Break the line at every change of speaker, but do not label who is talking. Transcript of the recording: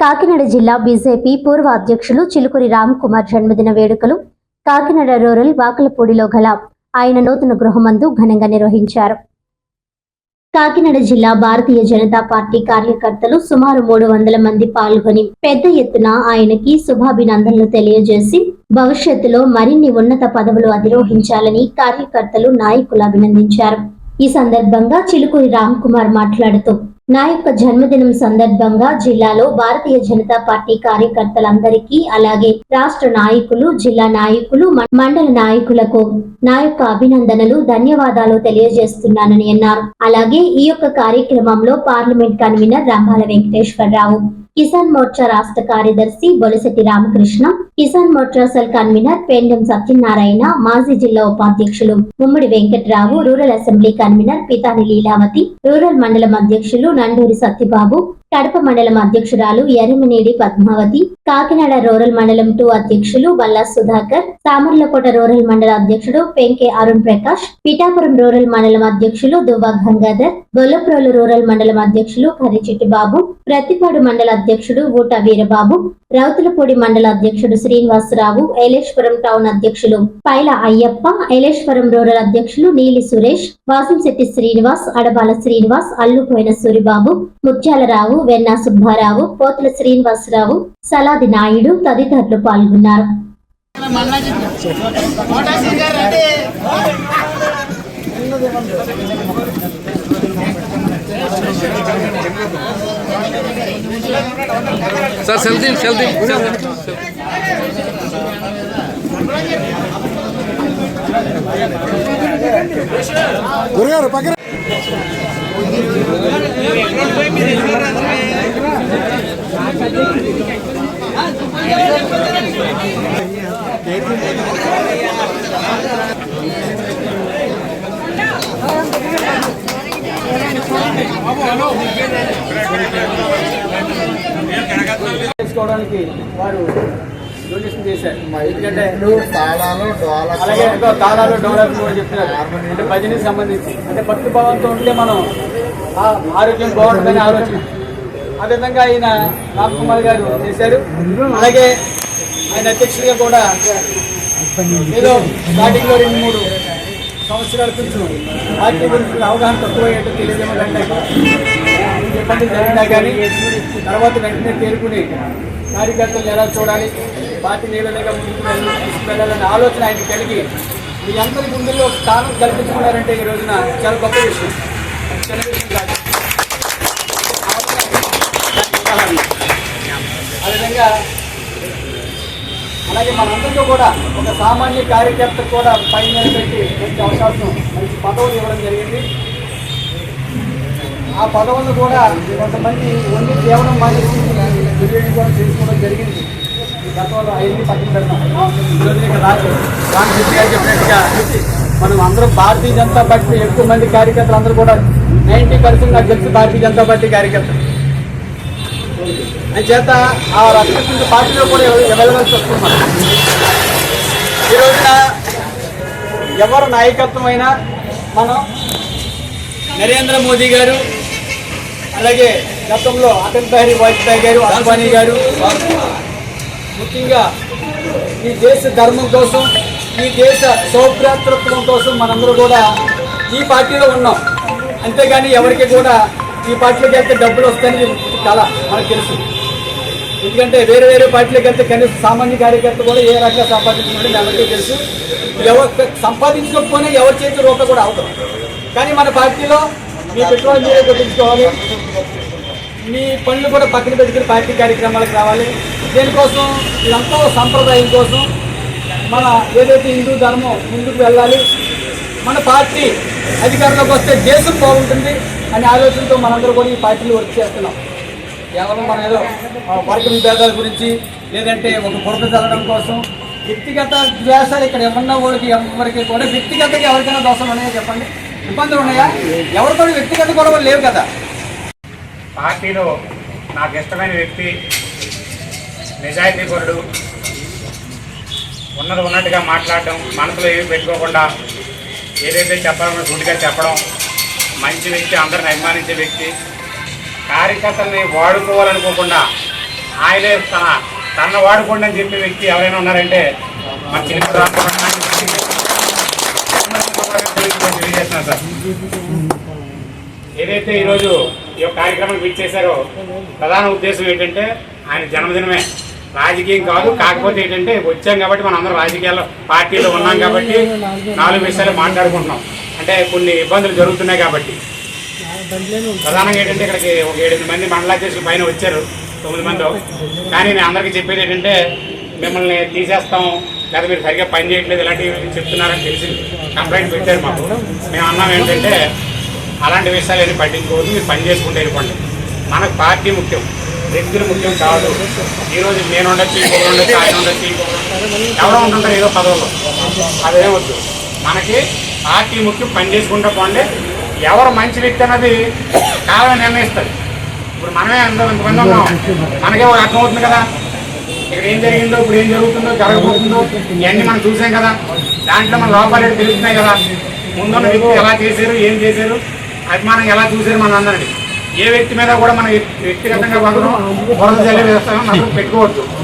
కాకినాడ జిల్లా బీజేపీ పూర్వ అధ్యక్షులు చిలుకూరి రామ్ కుమార్ జన్మదిన వేడుకలు కాకినాడ రూరల్ వాకలపూడిలో గల ఆయన నూతన గృహమందు ఘనంగా నిర్వహించారు. కాకినాడ జిల్లా భారతీయ జనతా పార్టీ కార్యకర్తలు సుమారు మూడు వందల మంది పాల్గొని పెద్ద ఎత్తున ఆయనకి శుభాభినందనలు తెలియజేసి భవిష్యత్తులో మరిన్ని ఉన్నత పదవులు అధిరోహించాలని కార్యకర్తలు నాయకులు అభినందించారు. ఈ సందర్భంగా చిలుకూరి రామ్ కుమార్ మాట్లాడుతూ నా యొక్క జన్మదినం సందర్భంగా జిల్లాలో భారతీయ జనతా పార్టీ కార్యకర్తలందరికీ అలాగే రాష్ట్ర నాయకులు జిల్లా నాయకులు మండల నాయకులకు నా యొక్క అభినందనలు ధన్యవాదాలు తెలియజేస్తున్నానని అన్నారు. అలాగే ఈ యొక్క కార్యక్రమంలో పార్లమెంట్ కన్వీనర్ రంభాల వెంకటేశ్వరరావు. కిసాన్ మోర్చా రాష్ట్ర కార్యదర్శి బొలసటి రామకృష్ణ కిసాన్ మోర్చా సెల్ కన్వీనర్ పేండం సత్యనారాయణ మాజీ జిల్లా ఉపాధ్యక్షులు Mummadi Venkatrao rural assembly convener Pithani Leelavathi rural మండలం అధ్యక్షులు నండూరి సత్యబాబు కడప మండలం అధ్యక్షురాలు ఎర్రమనేడి పద్మావతి కాకినాడ రూరల్ మండలం టూ అధ్యక్షులు బల్లా సుధాకర్ సామర్లకోట రూరల్ మండల అధ్యక్షుడు పెంకే అరుణ్ ప్రకాష్ పిఠాపురం రూరల్ మండలం అధ్యక్షులు దువ్వ గంగాధర్ గొల్లప్రోలు రూరల్ మండలం అధ్యక్షులు కర్రిచెట్టి బాబు ప్రతిపాడు మండల అధ్యక్షుడు ఊట వీరబాబు రౌతులపూడి మండల అధ్యక్షుడు శ్రీనివాసరావు ఏలేశ్వరం టౌన్ అధ్యక్షులు పైల అయ్యప్ప ఏలేశ్వరం రూరల్ అధ్యక్షులు నీలి సురేష్ వాసంశెట్టి శ్రీనివాస్ అడబాల శ్రీనివాస్ అల్లుపోయిన సూరిబాబు ముత్యాలరావు వెన్నా సుబ్బారావు పోతుల శ్రీనివాసరావు సలాది నాయుడు తదితరులు పాల్గొన్నారు.
సార్ సెల్ఫీ సెల్ఫీ
గురుగారు పక్కన.
చేసుకోవడానికి వారు డొనేషన్ చేశారు. ఎందుకంటే
తాళాలు
అలాగే ఇంకా తాళాలు డెవలప్ అని చెప్తున్నారు అంటే భజనకి సంబంధించి. అంటే భక్తి భావంతో ఉంటే మనం ఆ ఆరోగ్యం బాగుంటుందని ఆలోచన. ఆ విధంగా ఆయన రామ్ కుమార్ గారు చేశారు. అలాగే ఆయన అధ్యక్షుడిగా కూడా ఏదో స్టార్టింగ్లో రెండు మూడు సంవత్సరాల కొంచెం పార్టీ గురించి అవగాహన తక్కువయ్యేట్టు తెలియదేమో కంటే ఇబ్బందులు జరిగినా కానీ తర్వాత వెంటనే తేరుకుని కార్యకర్తలు ఎలా చూడాలి పార్టీని ఏ విధంగా ముందుకు తీసుకెళ్ళాలనే ఆలోచన ఆయన కలిగి మీ అందరి ముందులో ఒక స్థానం కల్పించుకున్నారంటే ఈ రోజున చాలా గొప్ప విషయం చిన్న విషయం కాదు ఆ విధంగా అలాగే మనందరికీ కూడా ఒక సామాన్య కార్యకర్త కూడా పైన పెట్టి మంచి అవకాశం మంచి పదవులు ఇవ్వడం జరిగింది. ఆ పదవులను కూడా కొంతమంది వండి కేవలం మానేసి దుర్వినియోగం చేసుకోవడం జరిగింది. గతంలో ఐదు పక్కన పెడతాం రామకృష్ణ గారు చెప్పినట్టుగా మనం అందరం భారతీయ జనతా పార్టీ ఎక్కువ మంది కార్యకర్తలు అందరూ కూడా నైంటీ పర్సెంట్ నాకు తెలిసి భారతీయ జనతా పార్టీ కార్యకర్తలు. అని చేత ఆ రక్షించిన పార్టీలో కూడా వెళ్ళవలసి వస్తుంది మనం. ఈ రోజున ఎవరు నాయకత్వం అయినా మనం నరేంద్ర మోదీ గారు అలాగే గతంలో అటల్ బిహారీ వాజ్పేయి గారు అద్వానీ గారు ముఖ్యంగా ఈ దేశ ధర్మం కోసం ఈ దేశ సౌభ్రాతృత్వం కోసం మనందరూ కూడా ఈ పార్టీలో ఉన్నాం అంతేగాని ఎవరికి కూడా ఈ పార్టీలోకి వెళ్తే డబ్బులు వస్తాయని కళ మనకు తెలుసు. ఎందుకంటే వేరే వేరే పార్టీలోకి వెళ్తే కనీసం సామాన్య కార్యకర్త కూడా ఏ రకంగా సంపాదించుకుంటే ఎవరికీ తెలుసు. ఎవరు సంపాదించకపోయినా ఎవరి చేతి రూపాయి కూడా అవసరం. కానీ మన పార్టీలో మీ పెట్రోల్ మీరే తగ్గించుకోవాలి మీ పనులు కూడా పక్కన పెట్టుకుని పార్టీ కార్యక్రమాలకు రావాలి. దీనికోసం? ఇదంతా సంప్రదాయం కోసం మన ఏదైతే హిందూ ధర్మం ముందుకు వెళ్ళాలి మన పార్టీ అధికారంలోకి వస్తే దేశం బాగుంటుంది. అనే ఆలోచనతో మనందరూ కూడా ఈ పార్టీలో వర్క్ చేస్తున్నాం. కేవలం మనం ఏదో ఆ, వర్గ విభేదాల గురించి లేదంటే ఒక బురద చల్లడం కోసం వ్యక్తిగత ద్వేషాలు ఇక్కడ ఎవరన్నా వాళ్ళకి ఎవరికి కూడా వ్యక్తిగతంగా ఎవరికైనా దోషాలు ఉన్నాయా చెప్పండి? ఇబ్బందులు ఉన్నాయా? ఎవరు కూడా వ్యక్తిగత గొడవలు లేవు కదా.
పార్టీలో నాకు ఇష్టమైన వ్యక్తి నిజాయితీ పరుడు ఉన్నది ఉన్నట్టుగా మాట్లాడడం మనసులో ఏమి పెట్టుకోకుండా ఏదైతే చెప్పాలన్నా సూటిగా చెప్పడం మంచి వ్యక్తి అందరిని అభిమానించే వ్యక్తి. కార్యకర్తల్ని వాడుకోవాలనుకోకుండా ఆయనే తన తన వాడుకోండి అని చెప్పే వ్యక్తి ఎవరైనా ఉన్నారంటే మన చిన్న తెలియజేస్తున్నాను సార్. ఏదైతే ఈరోజు ఈ యొక్క కార్యక్రమానికి విచ్చేశారో ప్రధాన ఉద్దేశం ఏంటంటే ఆయన జన్మదినమే. రాజకీయం కాదు కాకపోతే ఏంటంటే వచ్చాం కాబట్టి మనం అందరం రాజకీయాల్లో పార్టీలో ఉన్నాం కాబట్టి నాలుగు విషయాలు మాట్లాడుకుంటున్నాం. అంటే కొన్ని ఇబ్బందులు జరుగుతున్నాయి కాబట్టి. ప్రధానంగా ఏంటంటే ఇక్కడికి ఒక ఏడు మంది మండలాధ్యక్షులు పైన వచ్చారు తొమ్మిది మంది. కానీ నేను అందరికీ చెప్పేది ఏంటంటే మిమ్మల్ని తీసేస్తాం లేదా మీరు సరిగ్గా పని చేయట్లేదు ఇలాంటివి చెప్తున్నారని తెలిసి కంప్లైంట్ పెట్టారు మాకు. మేము అన్నాం ఏంటంటే అలాంటి విషయాలు ఏమి పట్టించుకోవద్దు మీరు పని చేసుకుంటే వెళ్ళిపోండి. మనకు పార్టీ ముఖ్యం వ్యక్తులు ముఖ్యం కాదు. ఈరోజు నేను ఉండొచ్చు ఇంకొకరు ఉండొచ్చు ఆయన ఉండొచ్చు ఇంకొకరు ఎవరో ఉంటుంటారు ఏదో పదవులు. అదేం వద్దు. మనకి పార్టీ ముఖ్యం పనిచేసుకుంటూ పోండి. ఎవరు మంచి వ్యక్తి అన్నది కాలం నిర్ణయిస్తుంది. ఇప్పుడు మనమే అందరం ఎంతమంది ఉన్నాం. మనకే ఒక అర్థం అవుతుంది కదా. ఇక్కడ ఏం జరిగిందో ఇప్పుడు ఏం జరుగుతుందో జరగబోతుందో ఇవన్నీ మనం చూసాం కదా. దాంట్లో మన లోపాలు తెలుస్తున్నాయి కదా. ముందున్న వ్యక్తి ఎలా చేశారు ఏం చేశారు అభిమానం ఎలా చూశారు మన అందరినీ. ఏ వ్యక్తి మీద కూడా మనం వ్యక్తిగతంగా మాత్రం బురద జల్లే వ్యవస్థ పెట్టుకోవద్దు.